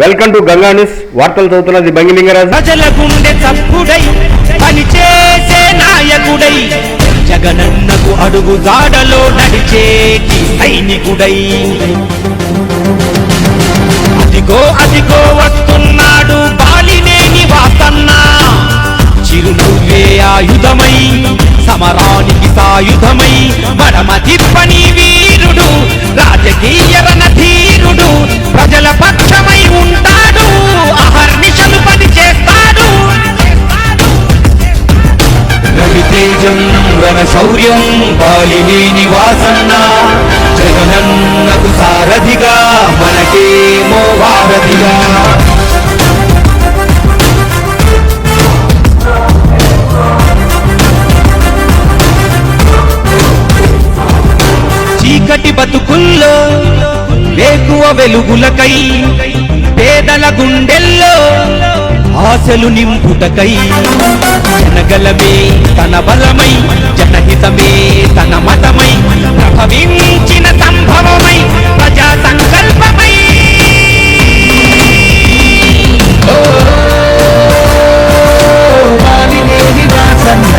Welcome to Ganga news వార్తలు చదువుతున్నది బంగిలింగరాజు ప్రజల గుండె తప్పుడై పని చేసే నాయకుడై జగనన్నకు అడుగు జాడలో నడిచేటి సైనికుడై. అదిగో అదిగో వస్తున్నాడు బాలినేని వాసన్నా చిరునవ్వే ఆయుధమై సమరానికి సాయుధమై మడమ తిప్పని వీరుడు రాజకీయ రణధి పేదల గుండెల్లో ఆశలు నింపుటకై జనగలమే తన బలమై జనహితమే తన మతమై ప్రభవించిన సంభవమై ప్రజా సంకల్పమై వాసన్న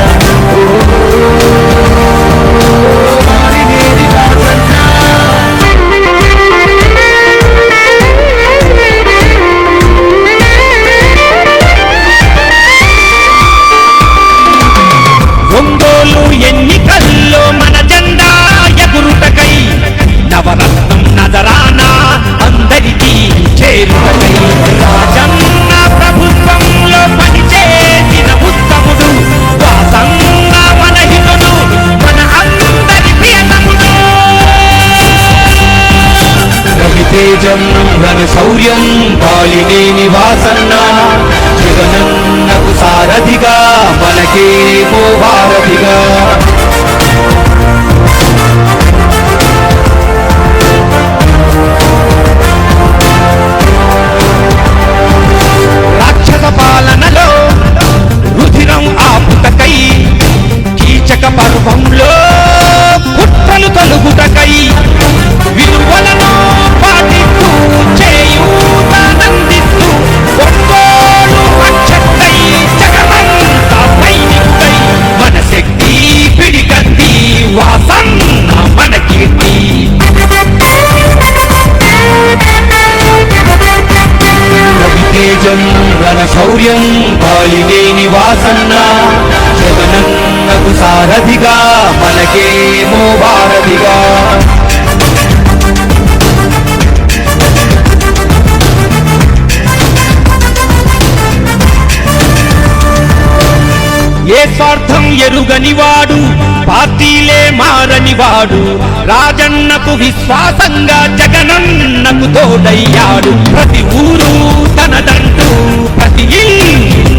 స్వార్థం ఎరుగనివాడు పార్టీలే మారనివాడు. రాజన్నకు విశ్వాసంగా జగనన్నకు తోడయ్యాడు. ప్రతి ఊరు తనదంటూ ప్రతి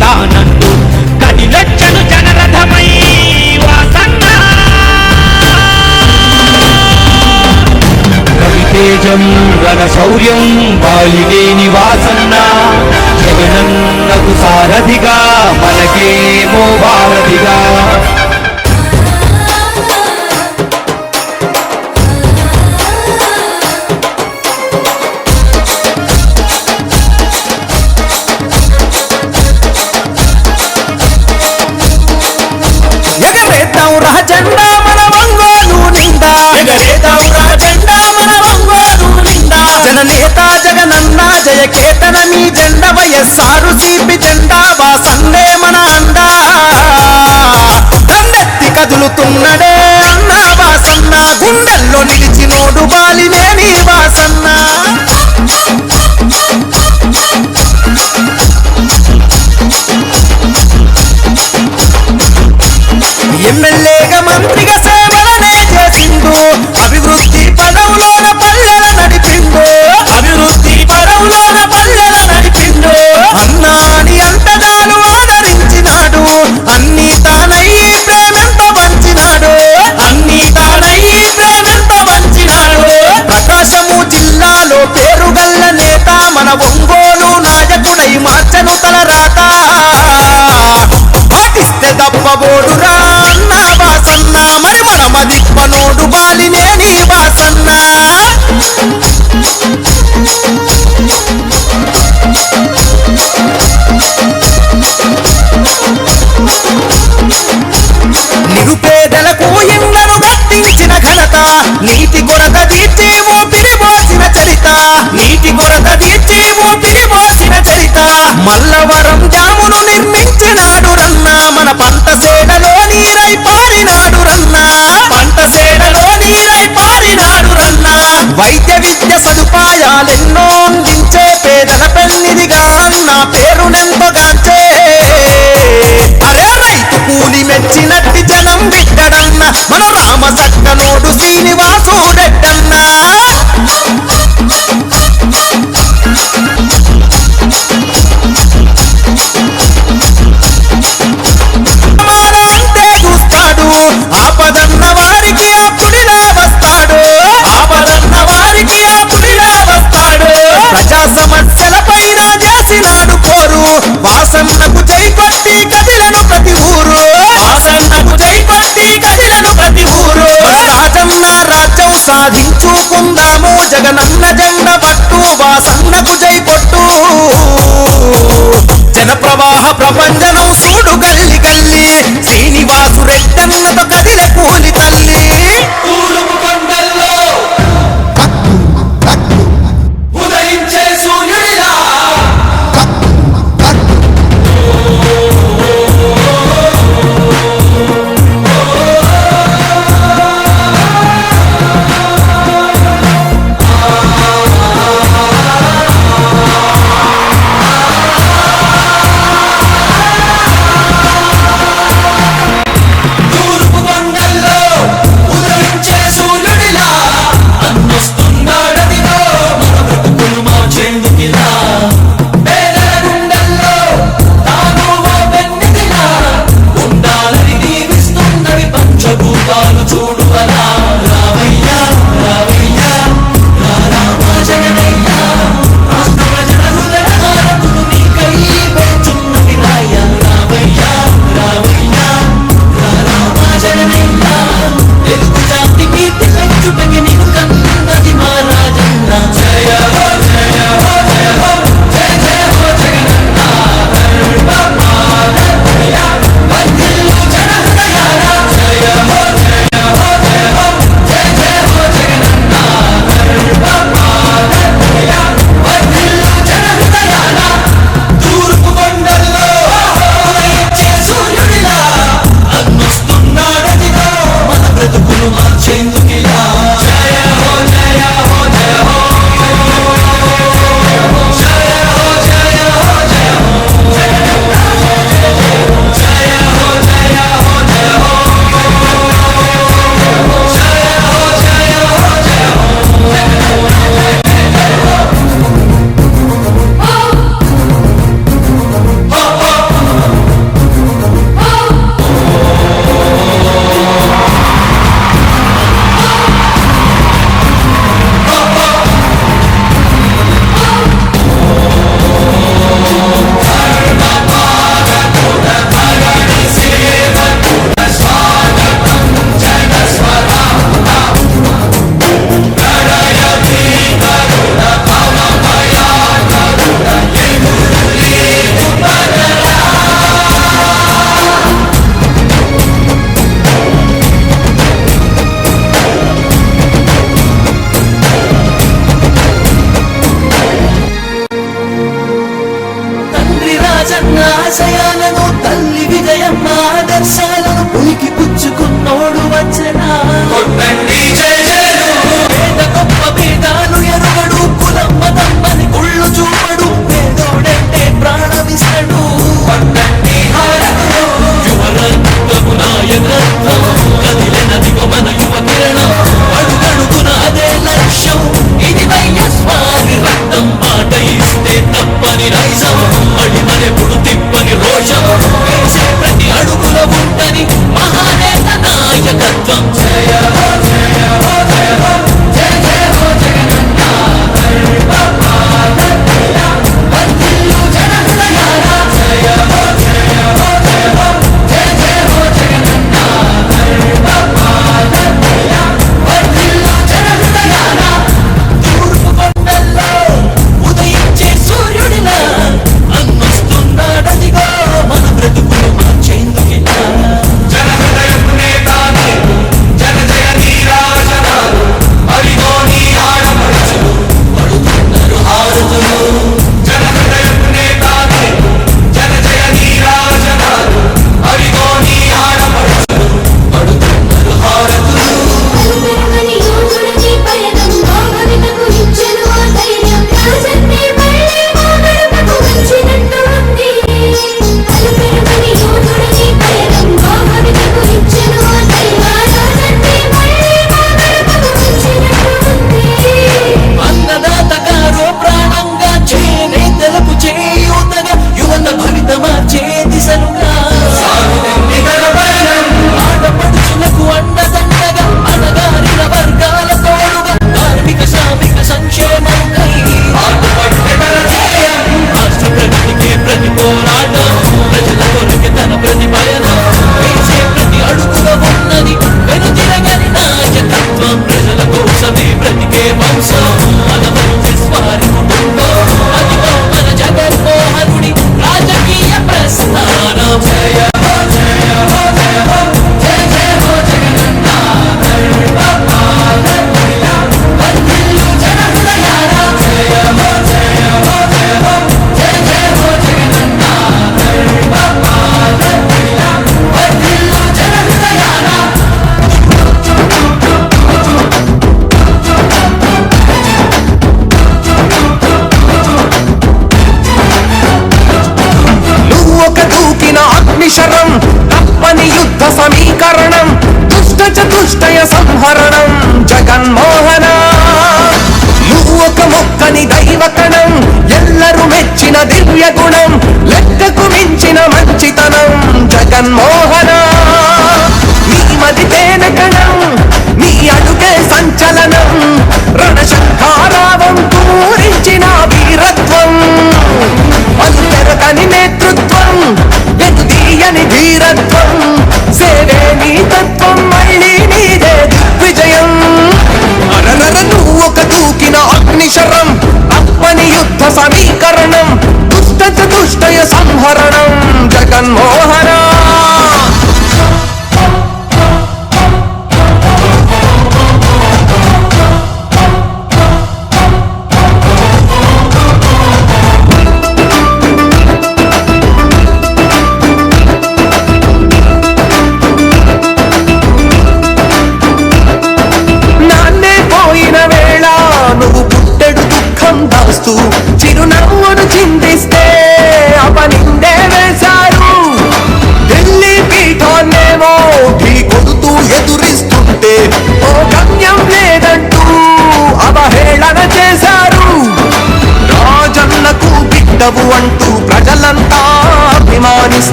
తానంటూ కదిలెచ్చను జనరథమై వాసన్న. రవితేజం రణ శౌర్యం వాయుదేని వాసన్నా. మనకు సారథిగా మనకేమో వారధిగా nigga bongo పోలవరం జామును నిర్మించినాడు రన్న. మన పంట సేడలో నీరై పారినాడు రన్న. పంట సేడలో నీరై పారినాడు రన్న. వైద్య విద్య సదుపాయాలెన్నో అందించే పేదల పెళ్ళిదిగా అన్న పేరునెంతగాంచే అరే రైతు కూలి మెచ్చినట్టి జనం బిడ్డడన్న. మన ప్రపంచనం చూడుగా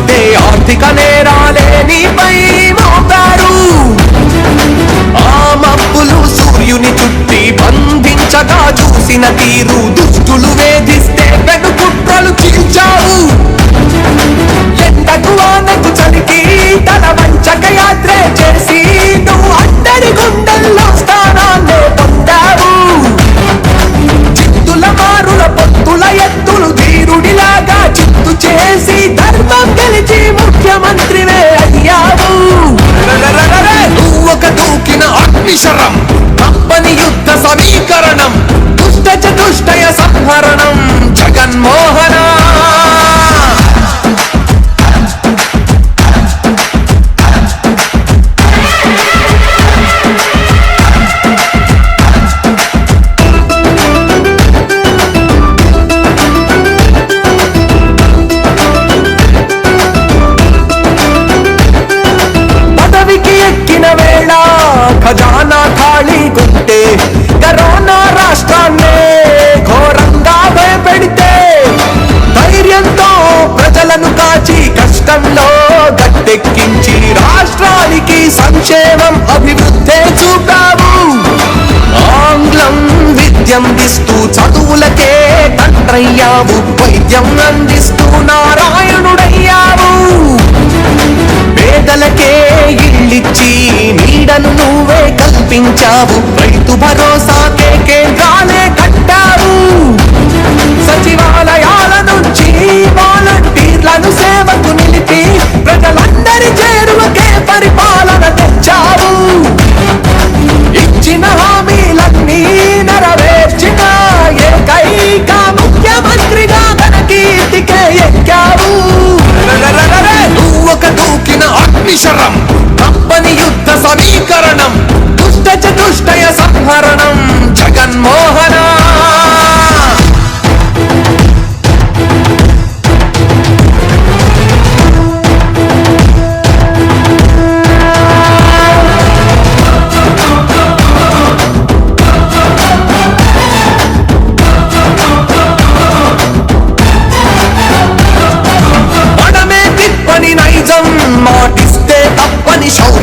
అభిమానిస్తే ఆర్థిక నేరాలే నీపై మోపారు ఆ మబ్బులు సూర్యుని చుట్టి బంధించగా చూసిన తీరు దుష్టులు వేధిస్తే వెనుకుట్రలు చీల్చావు ఎండకు ఆనకు చలికి తల వంచక తండ్రయ్యావు వైద్యం అందిస్తూ నారాయణుడయ్యావు. పేదలకే ఇళ్ళిచ్చి నీడను నువ్వే కల్పించావు. రైతు భరోసాకే కేంద్రాలే కట్టావు. సచివాలయాల నుంచి వాలంటీర్లను సేవకు నిలిపి ప్రజలందరి చేరువకే పరిపాలన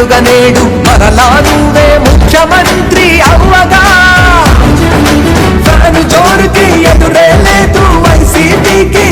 పండుగ నేడు మరలా నువ్వే ముఖ్యమంత్రి అవ్వగా. ఫ్యాను జోరుకి ఎదురే లేదు వైసీపీకి